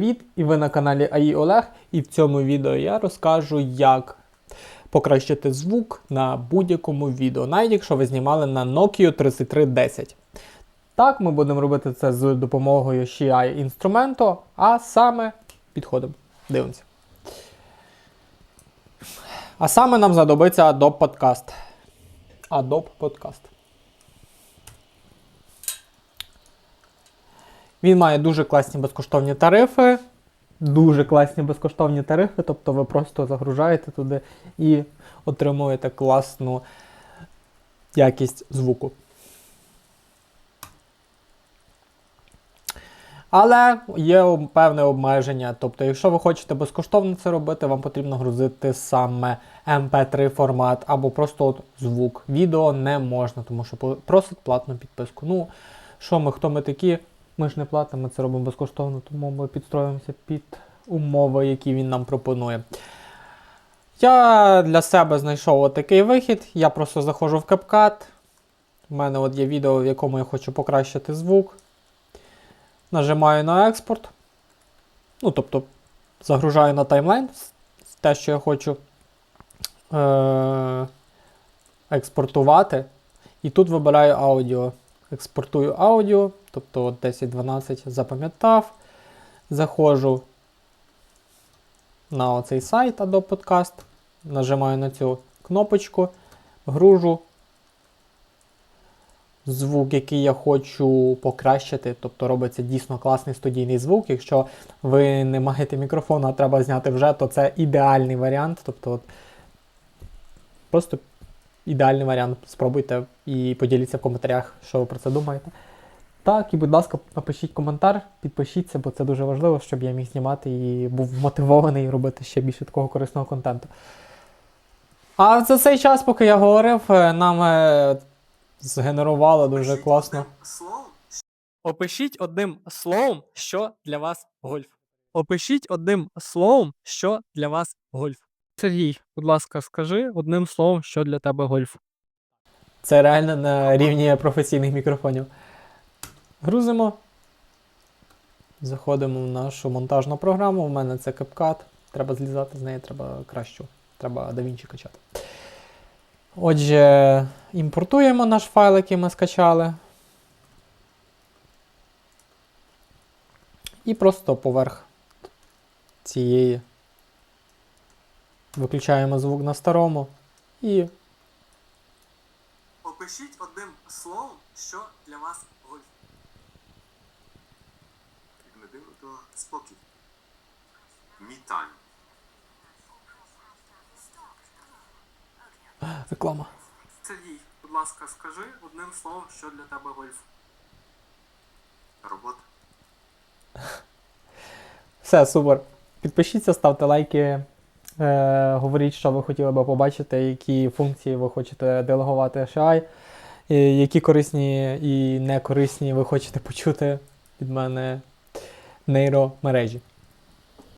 Привіт! І ви на каналі АІ Олег, і в цьому відео я розкажу, як покращити звук на будь-якому відео, навіть якщо ви знімали на Nokia 3310. Так, ми будемо робити це з допомогою CI інструменту, а саме підходимо. Дивимося. А саме нам знадобиться Adobe Podcast. Adobe Podcast. Він має дуже класні безкоштовні тарифи. Дуже класні безкоштовні тарифи, тобто ви просто загружаєте туди і отримуєте класну якість звуку. Але є певне обмеження. Тобто, якщо ви хочете безкоштовно це робити, вам потрібно грузити саме MP3 формат або просто от звук. Відео не можна, тому що просить платну підписку. Ну, що ми, хто ми такі? Ми ж не платимо, це робимо безкоштовно, тому ми підстроюємося під умови, які він нам пропонує. Я для себе знайшов отакий вихід. Я просто заходжу в CapCut. У мене от є відео, в якому я хочу покращити звук. Нажимаю на експорт. Ну, тобто, загружаю на таймлайн те, що я хочу е- експортувати. І тут вибираю аудіо. Експортую аудіо, тобто 10-12 запам'ятав. Заходжу на оцей сайт Adobe Podcast, нажимаю на цю кнопочку, гружу звук, який я хочу покращити. Тобто робиться дійсно класний студійний звук. Якщо ви не маєте мікрофона, а треба зняти вже, то це ідеальний варіант. Тобто, просто ідеальний варіант. Спробуйте і поділіться в коментарях, що ви про це думаєте. Так, і, будь ласка, напишіть коментар, підпишіться, бо це дуже важливо, щоб я міг знімати і був мотивований робити ще більше такого корисного контенту. А за цей час, поки я говорив, е, нам е, згенерувало дуже класно. Опишіть одним словом, що для вас гольф. Опишіть одним словом, що для вас гольф. Сергій, будь ласка, скажи одним словом, що для тебе гольф. Це реально на рівні професійних мікрофонів. Грузимо. Заходимо в нашу монтажну програму. У мене це CapCut. Треба злізати з неї, треба кращу. Треба DaVinci качати. Отже, імпортуємо наш файл, який ми скачали. І просто поверх цієї виключаємо звук на старому і. Опишіть одним словом, що для вас гольф. Як не дивно, то спокій. Мітань. Реклама. Сергій, будь ласка, скажи одним словом, що для тебе гольф. Робота. Все, супер. Підпишіться, ставте лайки. Е, говоріть, що ви хотіли би побачити, які функції ви хочете делегувати HI, які корисні і некорисні ви хочете почути від мене нейромережі.